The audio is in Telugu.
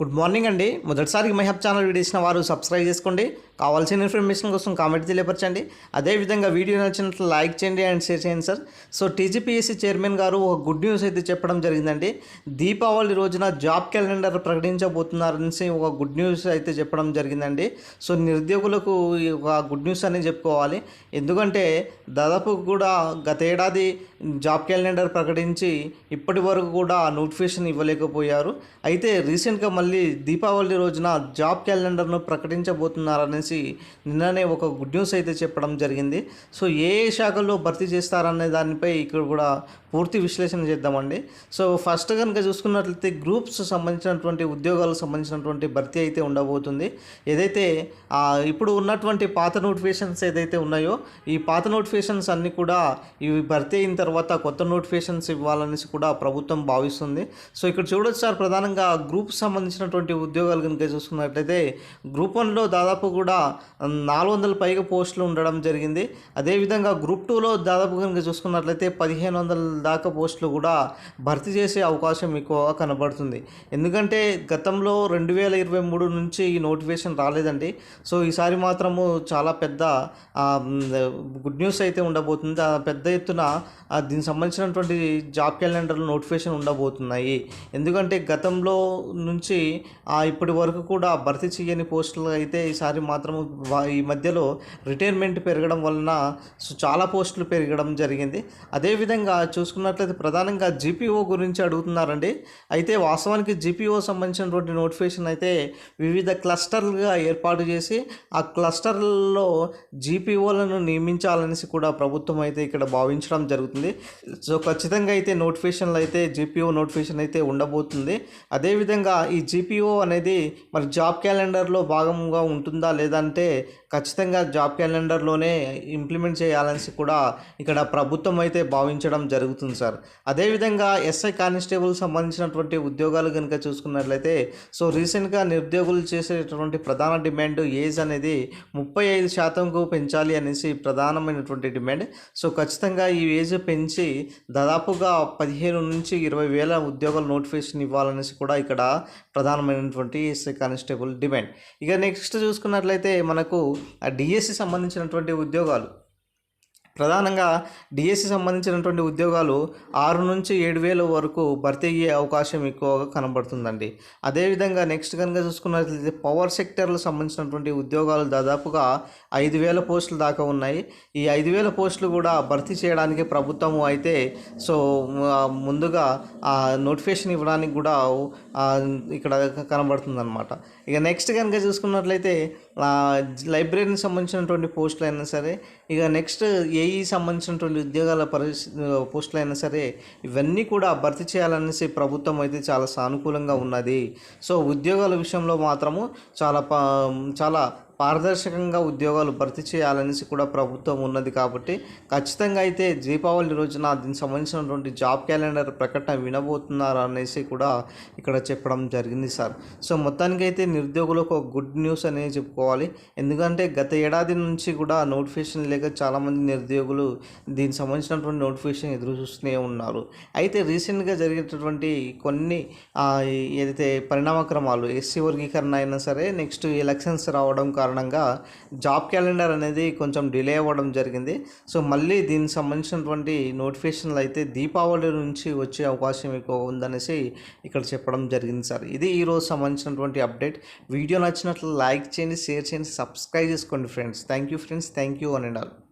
గుడ్ మార్నింగ్ అండి. మొదటిసారి మైహబ్ ఛానల్ వీడియో ఇచ్చిన వారు సబ్స్క్రైబ్ చేసుకోండి. కావాల్సిన ఇన్ఫర్మేషన్ కోసం కామెంట్ తెలియపరచండి. అదేవిధంగా వీడియో నచ్చినట్లు లైక్ చేయండి అండ్ షేర్ చేయండి సార్. సో టీజీపీఎస్సీ చైర్మన్ గారు ఒక గుడ్ న్యూస్ అయితే చెప్పడం జరిగిందండి. దీపావళి రోజున జాబ్ క్యాలెండర్ ప్రకటించబోతున్నారనేసి ఒక గుడ్ న్యూస్ అయితే చెప్పడం జరిగిందండి. సో నిరుద్యోగులకు ఒక గుడ్ న్యూస్ అని చెప్పుకోవాలి. ఎందుకంటే దాదాపు కూడా గతేడాది జాబ్ క్యాలెండర్ ప్రకటించి ఇప్పటి వరకు కూడా నోటిఫికేషన్ ఇవ్వలేకపోయారు. అయితే రీసెంట్గా మళ్ళీ దీపావళి రోజున జాబ్ క్యాలెండర్ను ప్రకటించబోతున్నారనేసి నిన్ననే ఒక గుడ్ న్యూస్ అయితే చెప్పడం జరిగింది. సో ఏ ఏ శాఖల్లో భర్తీ చేస్తారనే దానిపై ఇక్కడ కూడా పూర్తి విశ్లేషణ చేద్దామండి. సో ఫస్ట్ కనుక చూసుకున్నట్లయితే గ్రూప్స్ సంబంధించినటువంటి ఉద్యోగాలకు సంబంధించినటువంటి భర్తీ అయితే ఉండబోతుంది. ఏదైతే ఇప్పుడు ఉన్నటువంటి పాత నోటిఫికేషన్స్ ఏదైతే ఉన్నాయో ఈ పాత నోటిఫికేషన్స్ అన్నీ కూడా ఇవి భర్తీ అయిన తర్వాత కొత్త నోటిఫికేషన్స్ ఇవ్వాలనేసి కూడా ప్రభుత్వం భావిస్తుంది. సో ఇక్కడ చూడొచ్చు సార్ ప్రధానంగా గ్రూప్ సంబంధించినటువంటి ఉద్యోగాలు కనుక చూసుకున్నట్లయితే గ్రూప్ వన్లో దాదాపు కూడా నాలుగు వందల పైగా పోస్టులు ఉండడం జరిగింది. అదేవిధంగా గ్రూప్ టూలో దాదాపు కనుక చూసుకున్నట్లయితే పదిహేను వందల దాకా పోస్టులు కూడా భర్తీ చేసే అవకాశం ఎక్కువగా కనబడుతుంది. ఎందుకంటే గతంలో రెండు వేల ఇరవై మూడు నుంచి ఈ నోటిఫికేషన్ రాలేదండి. సో ఈసారి మాత్రము చాలా పెద్ద గుడ్ న్యూస్ అయితే ఉండబోతుంది. ఆ పెద్ద ఎత్తున దీనికి సంబంధించినటువంటి జాబ్ క్యాలెండర్ నోటిఫికేషన్ ఉండబోతున్నాయి. ఎందుకంటే గతంలో నుంచి ఇప్పటి వరకు కూడా భర్తీ చేయని పోస్టులు అయితే ఈసారి మాత్రం వా- ఈ మధ్యలో రిటైర్మెంట్ పెరగడం వలన చాలా పోస్టులు పెరగడం జరిగింది. అదేవిధంగా చూసుకున్నట్లయితే ప్రధానంగా జీపీఓ గురించి అడుగుతున్నారండి. అయితే వాస్తవానికి జీపీఓ సంబంధించినటువంటి నోటిఫికేషన్ అయితే వివిధ క్లస్టర్లుగా ఏర్పాటు చేసి ఆ క్లస్టర్లలో జీపీఓలను నియమించాలనేసి కూడా ప్రభుత్వం అయితే ఇక్కడ భావించడం జరుగుతుంది. సో ఖచ్చితంగా అయితే నోటిఫికేషన్లు అయితే జీపీఓ నోటిఫికేషన్ అయితే ఉండబోతుంది. అదేవిధంగా ఈ జీపీఓ అనేది మరి జాబ్ క్యాలెండర్లో భాగంగా ఉంటుందా లేదా లేదంటే ఖచ్చితంగా జాబ్ క్యాలెండర్లోనే ఇంప్లిమెంట్ చేయాలని కూడా ఇక్కడ ప్రభుత్వం అయితే భావించడం జరుగుతుంది సార్. అదేవిధంగా ఎస్ఐ కానిస్టేబుల్ సంబంధించినటువంటి ఉద్యోగాలు కనుక చూసుకున్నట్లయితే సో రీసెంట్గా నిరుద్యోగులు చేసేటటువంటి ప్రధాన డిమాండ్ ఏజ్ అనేది ముప్పై ఐదు శాతంకు పెంచాలి అనేసి ప్రధానమైనటువంటి డిమాండ్. సో ఖచ్చితంగా ఈ ఏజ్ పెంచి దాదాపుగా పదిహేను నుంచి ఇరవై వేల ఉద్యోగాల నోటిఫికేషన్ ఇవ్వాలనేసి కూడా ఇక్కడ ప్రధానమైనటువంటి ఎస్ఐ కానిస్టేబుల్ డిమాండ్. ఇక నెక్స్ట్ చూసుకున్నట్లయితే అయితే మనకు డిఎస్సి సంబంధించినటువంటి ఉద్యోగాలు ప్రధానంగా డిఎస్సి సంబంధించినటువంటి ఉద్యోగాలు ఆరు నుంచి ఏడు వేల వరకు భర్తీ అయ్యే అవకాశం ఎక్కువగా కనబడుతుందండి. అదేవిధంగా నెక్స్ట్ కనుక చూసుకున్నట్లయితే పవర్ సెక్టర్లకు సంబంధించినటువంటి ఉద్యోగాలు దాదాపుగా ఐదు వేల పోస్టులు దాకా ఉన్నాయి. ఈ ఐదు వేల పోస్టులు కూడా భర్తీ చేయడానికి ప్రభుత్వము అయితే సో ముందుగా ఆ నోటిఫికేషన్ ఇవ్వడానికి కూడా ఇక్కడ కనబడుతుంది అనమాట ఇక నెక్స్ట్ కనుక చూసుకున్నట్లయితే లైబ్రరీకి సంబంధించినటువంటి పోస్టులు అయినా సరే ఇక నెక్స్ట్ ఏఈ సంబంధించినటువంటి ఉద్యోగాల పరిస్థితి పోస్టులు అయినా సరే ఇవన్నీ కూడా భర్తీ చేయాలనేసి ప్రభుత్వం అయితే చాలా సానుకూలంగా ఉన్నది. సో ఉద్యోగాల విషయంలో మాత్రము చాలా పా చాలా పారదర్శకంగా ఉద్యోగాలు భర్తీ చేయాలనేసి కూడా ప్రభుత్వం ఉన్నది కాబట్టి ఖచ్చితంగా అయితే దీపావళి రోజున దీనికి సంబంధించినటువంటి జాబ్ క్యాలెండర్ ప్రకటన వినబోతున్నారు అనేసి కూడా ఇక్కడ చెప్పడం జరిగింది సార్. సో మొత్తానికైతే నిరుద్యోగులకు ఒక గుడ్ న్యూస్ అనేది చెప్పుకోవాలి. ఎందుకంటే గత ఏడాది నుంచి కూడా నోటిఫికేషన్ లేక చాలామంది నిరుద్యోగులు దీనికి సంబంధించినటువంటి నోటిఫికేషన్ ఎదురు చూస్తూనే ఉన్నారు. అయితే రీసెంట్గా జరిగేటటువంటి కొన్ని ఏదైతే పరిణామక్రమాలు ఎస్సీ వర్గీకరణ అయినా సరే నెక్స్ట్ ఎలక్షన్స్ రావడం కారణంగా జాబ్ క్యాలెండర్ అనేది కొంచెం డిలే అవ్వడం జరిగింది. సో మళ్ళీ దీనికి సంబంధించినటువంటి నోటిఫికేషన్లు అయితే దీపావళి నుంచి వచ్చే అవకాశం ఎక్కువ ఉందనేసి ఇక్కడ చెప్పడం జరిగింది సార్. ఇది ఈరోజు సంబంధించినటువంటి అప్డేట్. వీడియో నచ్చినట్లు లైక్ చేయండి షేర్ చేయండి సబ్స్క్రైబ్ చేసుకోండి friends. Thank you friends. Thank you అని అండాలి